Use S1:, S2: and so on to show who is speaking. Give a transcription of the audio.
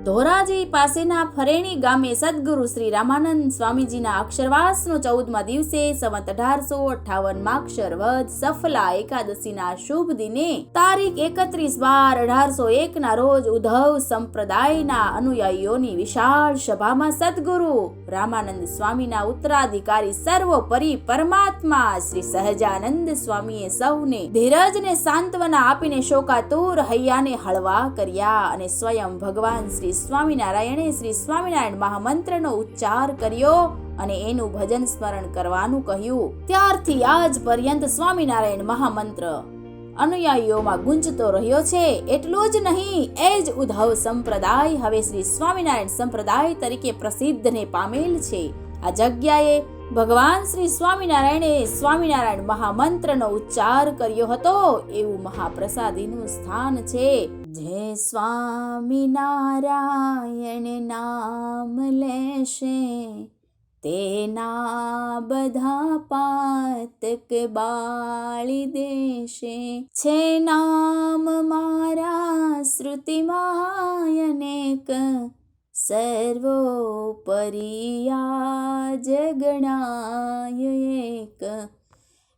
S1: ધોરાજી પાસેના ફરેણી ગામે સદગુરુ શ્રી રામાનંદ સ્વામીજીના અક્ષરવાસનો ચૌદમા દિવસે સંવત અઢારસો અઠ્ઠાવન માક્ષર વધ સફલા એકાદશીના શુભ દિને તારીખ એકત્રીસ બાર અઢારસો એક ના રોજ ઉદ્ધવ સંપ્રદાયના અનુયાયીઓની વિશાળ સભામાં સદગુરુ રામાનંદ સ્વામીના ઉત્તરાધિકારી સર્વોપરી પરમાત્મા શ્રી સહજાનંદ સ્વામીએ સૌને ધીરજને સાંત્વના આપીને શોકાતુર હૈયાને હળવા કર્યા અને સ્વયં ભગવાન શ્રી સ્વામિનારાયણે શ્રી સ્વામિનારાયણ મહામંત્રનો ઉચ્ચાર કર્યો અને એનું ભજન સ્મરણ કરવાનું કહ્યું. ત્યારથી આજ પર્યંત સ્વામિનારાયણ મહામંત્ર અનુયાયીઓમાં ગુંજતો રહ્યો છે. એટલું જ નહીં, એ જ ઉદ્ધવ સંપ્રદાય હવે શ્રી સ્વામિનારાયણ સંપ્રદાય તરીકે પ્રસિદ્ધને પામેલ છે. આ જગ્યાએ ભગવાન શ્રી સ્વામિનારાયણે સ્વામિનારાયણ મહામંત્રનો ઉચ્ચાર કર્યો હતો. એવું મહાપ્રસાદીનું સ્થાન છે. જય સ્વામિનારાયણ નામ લેશે, તેના બધા પાતક બાળી દેશે. છે નામ મારા શ્રુતિમાયનેક સર્વોપરિયા જગણાય એક.